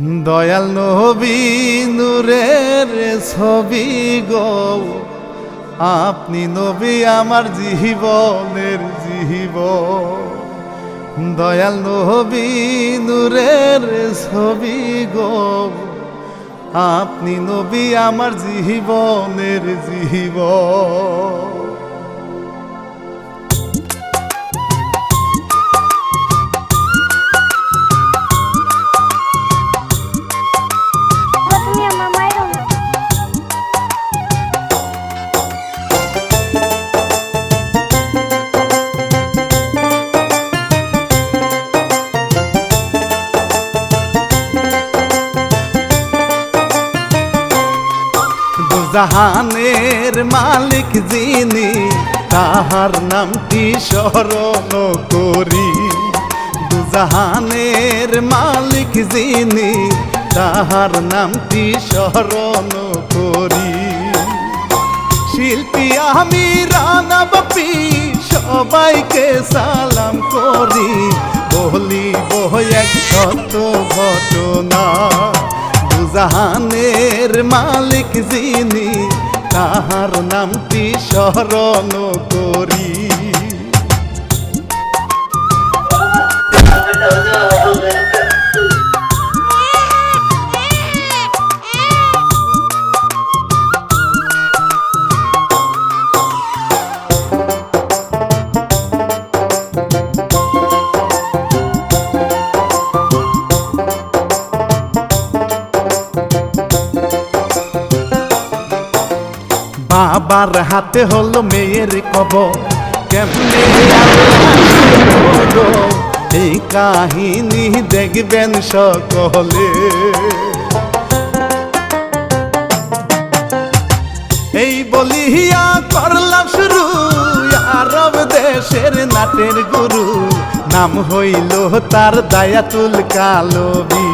দয়াল নবী নূরের ছবি গো। আপনি নবী আমার জীবনের জীব। দয়াল নবী নূরের ছবি গো। আপনি নবী আমার জীবনের জীব। দুজাহানের মালিক যিনি, তাহার নামটি স্মরণ করি। দুজাহানের মালিক যিনি, তাহার নামটি স্মরণ করি। শিল্পী আমি রানা বাপি সবাইকে সালাম করি। বলিব এক সত্য ঘটনা দুজাহানের মালিক যিনি তাহার নামটি স্মরণ করি। বাবার হাতে হলো মেয়ের কবর। কেমনে এই কাহিনী দেখবেন সকলে। এই বলিয়া করলাম শুরু, আরব দেশের নাটের গুরু। নাম হইল তার দায়াতুল কালবি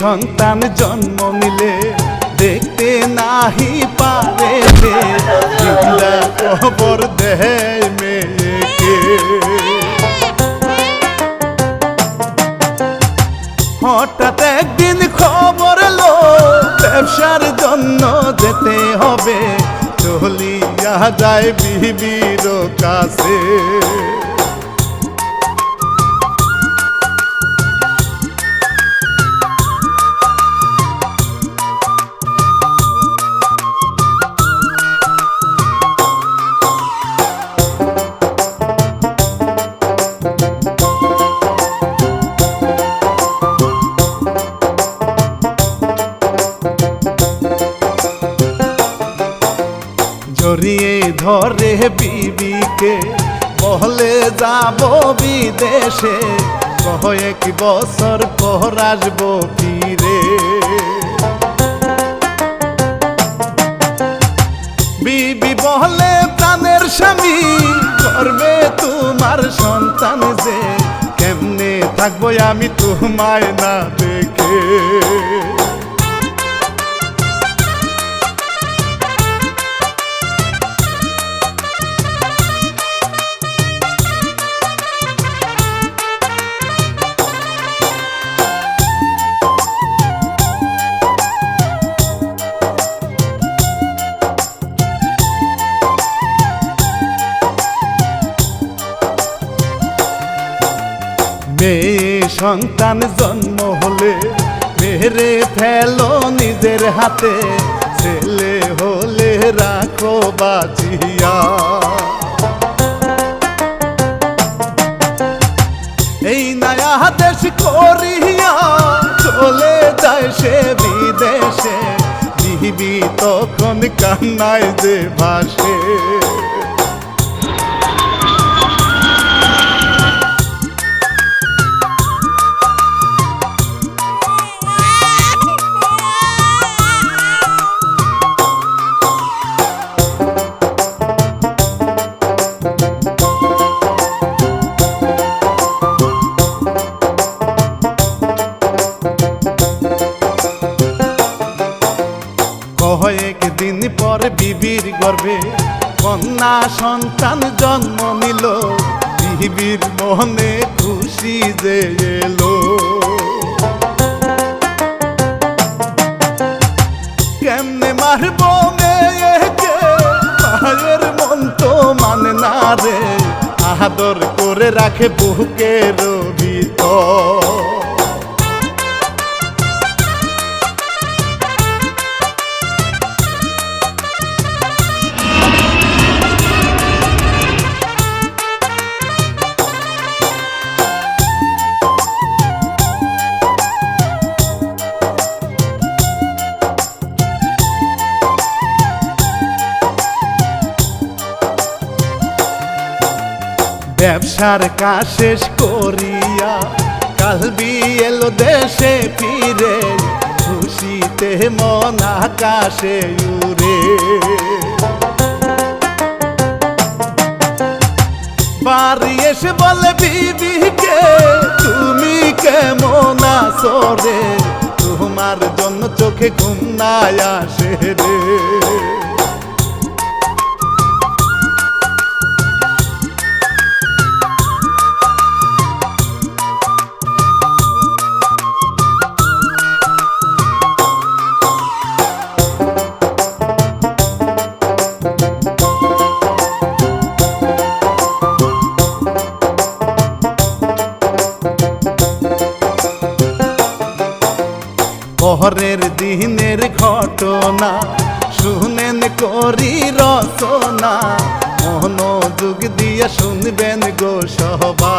সন্তান জন্ম নিলে দেখতে নাহি পারে খবর দেয় হঠাৎ একদিন খবর এলো ব্যবসার জন্য যেতে হবে। চলিয়া যায় বিবির কাছে। বিবিকে বলে যাব বিদেশে। কয়েক বছর পর আসব ফিরে। বিবি বলে প্রাণের স্বামী করবে তোমার সন্তান যে। কেমনে থাকব আমি তোমায় না দেখে? সন্তান জন্ম হলে মেরে ফেলো নিজের হাতে। ছেলে হলে রাখো বাজিয়া। এই নয়া দেশ করিয়া চলে যায় সে বিদেশে। বিবি তখন কান্নায় যে ভাসে। রাখে বুকের ভিতর। ব্যবসার কাজ শেষ করিয়া কালবি এলো দেশে ফিরে, খুশিতে মন আকাশে উড়ে। বাড়ি এসে বলে বিবিকে তুমি কেমন আছো রে? তোমার জন্য চোখে ঘুম নাই আসে রে। ঘটনা শুনেন করি রচনা। মনোযোগ দিয়ে শুনবেন গো সবা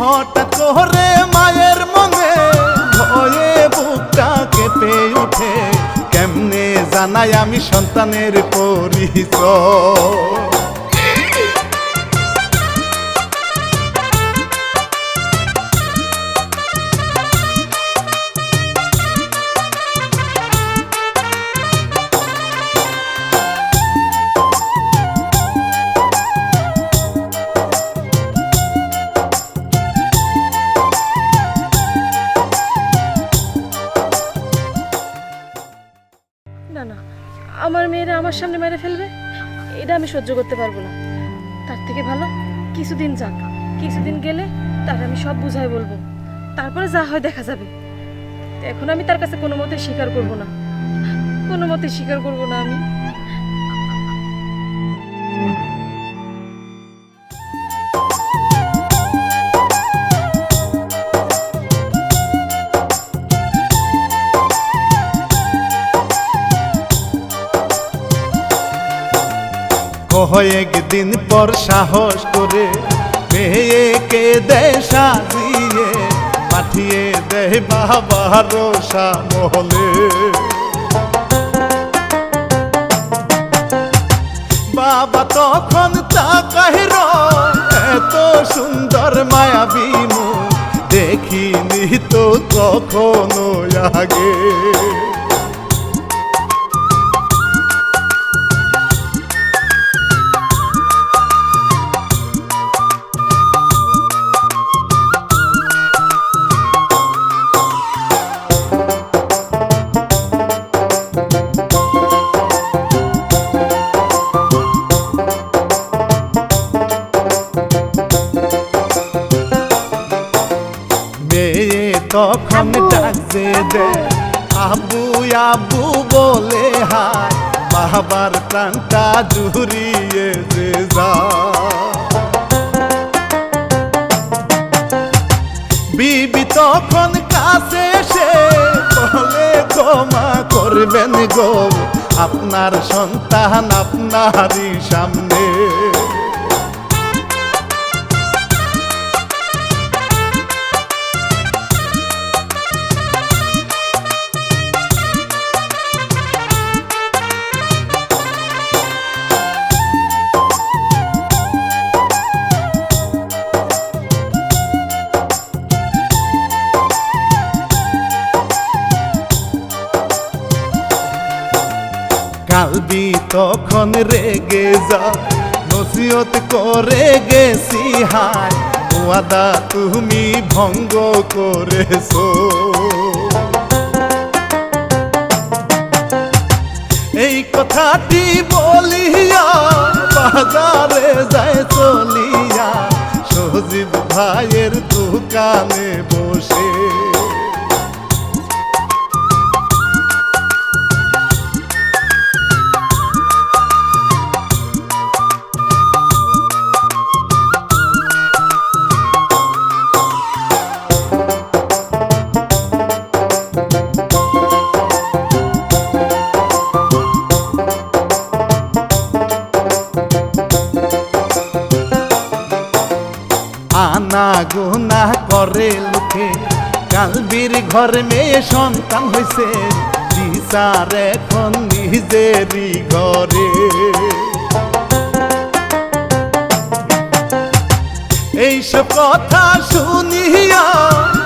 হঠাৎ করে মায়ের মনে ভয়ে বুকটা কেঁপে উঠে কেমনে জানাই আমি সন্তানের পরিচয়? আমি সহ্য করতে পারব না। তার থেকে ভালো কিছুদিন যাক। কিছুদিন গেলে তার আমি সব বুঝাই বলব। তারপরে যা হয় দেখা যাবে। এখন আমি তার কাছে কোনো মতে স্বীকার করব না। কোনো মতে স্বীকার করব না আমি। কয়েকদিন পর সাহস করে মেয়েকে দেয় সাজিয়ে, পাঠিয়ে দেয় বাবার সামলে বাবা তখন তা কাহির এত সুন্দর মায়াবী দেখিনি তো কখনো আগে। তখন ডাকছে দে আবু আবু বলে হায় বাবার প্রাণটা জুড়িয়ে যে যা। বিবি তখন কাছে সে বলে ক্ষমা করবেন গো আপনার সন্তান আপনারই সামনে তখন রেগে যা, নসিহত করে গেছি হায়। ওয়াদা তুমি ভঙ্গ করেছ। কথাটি বলিয়া বাজারে যায় চলিয়া সজীব ভাইয়ের দোকানে বসে। আনা গুনা করে লোকে। কালবির ঘরে মেয়ে সন্তান হয়েছে বিচার এখন নিজেরই ঘরে। এইসব কথা শুনিয়া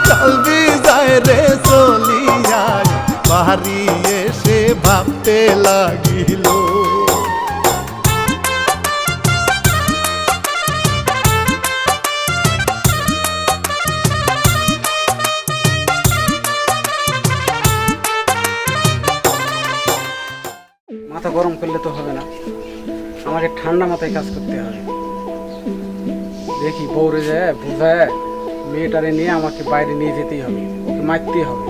কালবি যায় রে চলিয়া, বাড়ি এসে ভাবতে লাগিল। মাথা গরম করলে তো হবে না। আমাকে ঠান্ডা মাথায় কাজ করতে হবে। দেখি বউরে যায় বুঝায় মেয়েটারে নিয়ে আমাকে বাইরে নিয়ে যেতেই হবে, ওকে মারতেই হবে।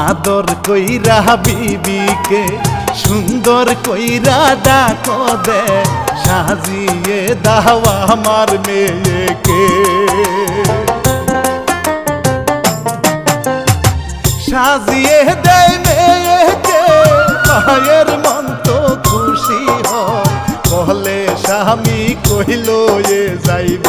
আদর কইরা বিবিকে সুন্দর কইরা ডাক দে, সাজিয়ে দাও আমার মেয়েকে। সাজিয়ে দেয় মেয়েকে, মায়ের মন তো খুশি বলে স্বামী কইল এ যাইবে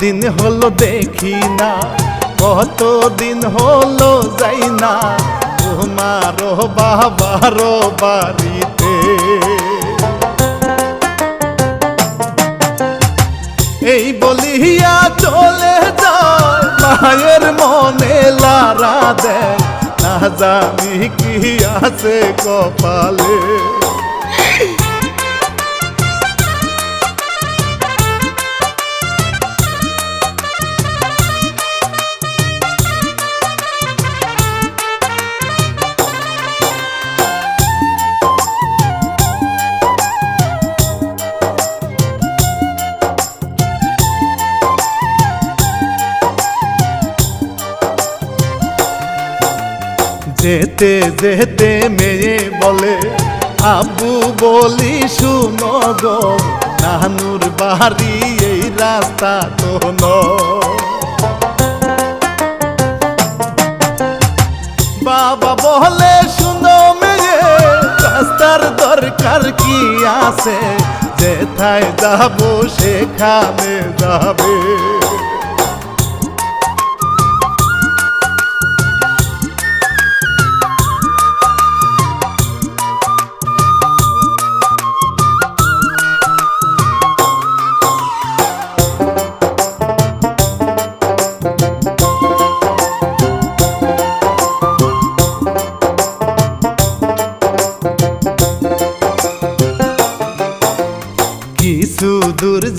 দিন হলো দেখি না, কত দিন হলো যাই না, তোমারও বাবারও বাড়িতে। এই বলিয়া চলে যায়, মায়ের মনে লারা দেয়, না জানি কি আছে কপালে। যেতে যেতে মেয়ে বলে, আব্বু বলি শুনো গো, নানুর বাড়ি এই রাস্তা তো। বাবা বলে, শুনো মেয়ে, রাস্তার দরকার কি আছে যেথায় যাব সেখানে যাবে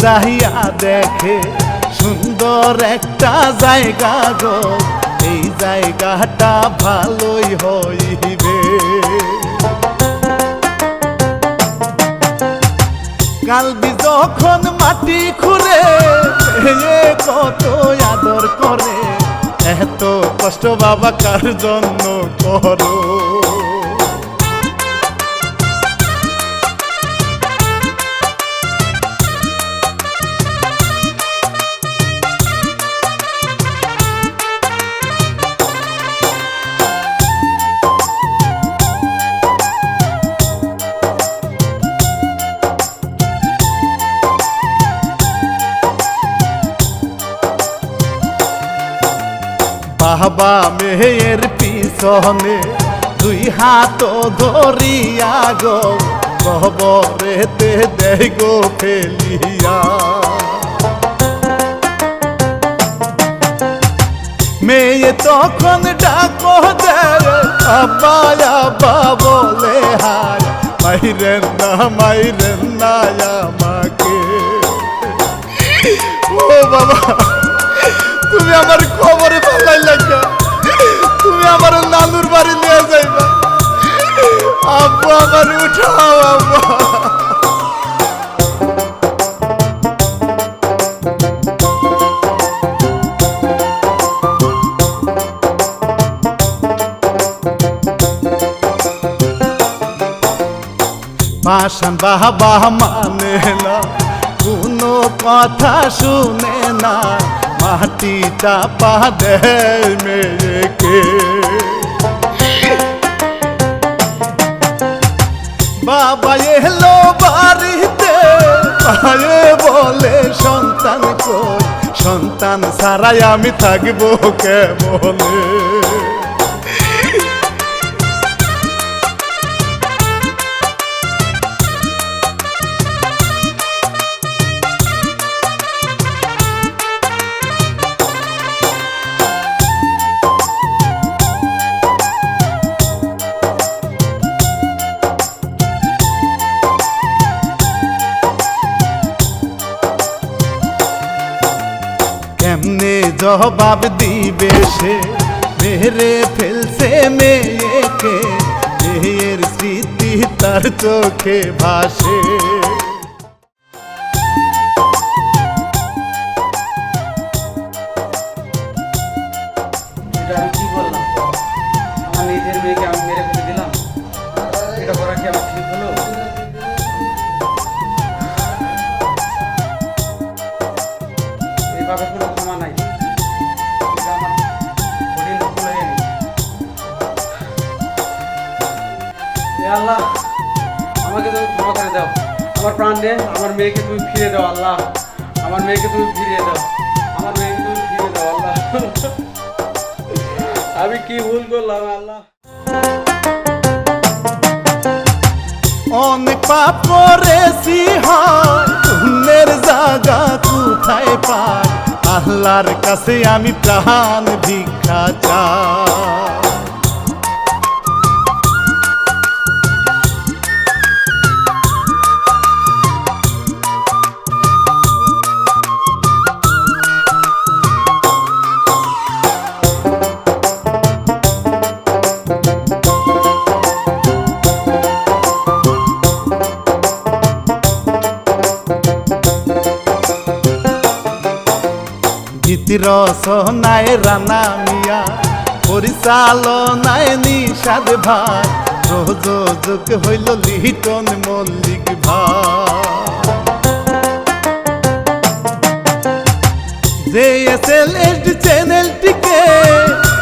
যাইয়া দেখে, সুন্দর একটা জায়গা গো। এই জায়গাটা ভালোই হইবে। কালবি যখন মাটি খুঁড়ে কত আদর করে। এত কষ্ট বাবা কার জন্য করো? মেয়ের পিছনে দুই হাত ধরিয়া গো, কবরেতে দেয় গো ফেলিয়া। মেয়ে তখন ডাকো দেয় আব্বা আব্বা বলে হায় মাইরেন না মাইরেন না আমাকে। ও বাবা, তুমি আমার খবরে পালাই লাগা। আমার নানুর বাড়ি নিয়ে যাইবা। আব্বা, আমার উঠাও, আব্বা। পাশান বাবা মানে না, কোনো কথা শুনে না। দেয় মেয়েকে। পায়ে বলে সন্তান কই? সন্তান সারাই আমি থাকব কেমনে? জবাব দিবে সে। মেরে ফেলছে মেয়েকে। মেয়ের স্মৃতি তার চোখে ভাসে। আল্লাহ, আমাকে তুমি ক্ষমা করে দাও। আমার প্রাণ দে আমার মেয়েকে তুমি ফিরে দাও, আল্লাহ। আমার মেয়েকে তুমি ফিরিয়ে দাও। আমার মেয়েকে তুমি ফিরিয়ে দাও, আল্লাহ। আমি কি ভুল করলাম, আল্লাহ? অনেক পাপ করেছি, হয়। পুণ্যের জায়গা কোথায় পাই? আল্লাহর কাছে আমি প্রাণ ভিক্ষা চাই। গীতি রচনায় রানা মিয়া, পরিচালনায় নিষাদ ভাই প্রযোজক হইল লিটন মল্লিক ভাই চ্যানেলটিকে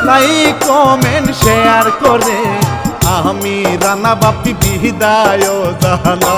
লাইক কমেন্ট শেয়ার করে, আমি রানা বাপি বিদায় জানা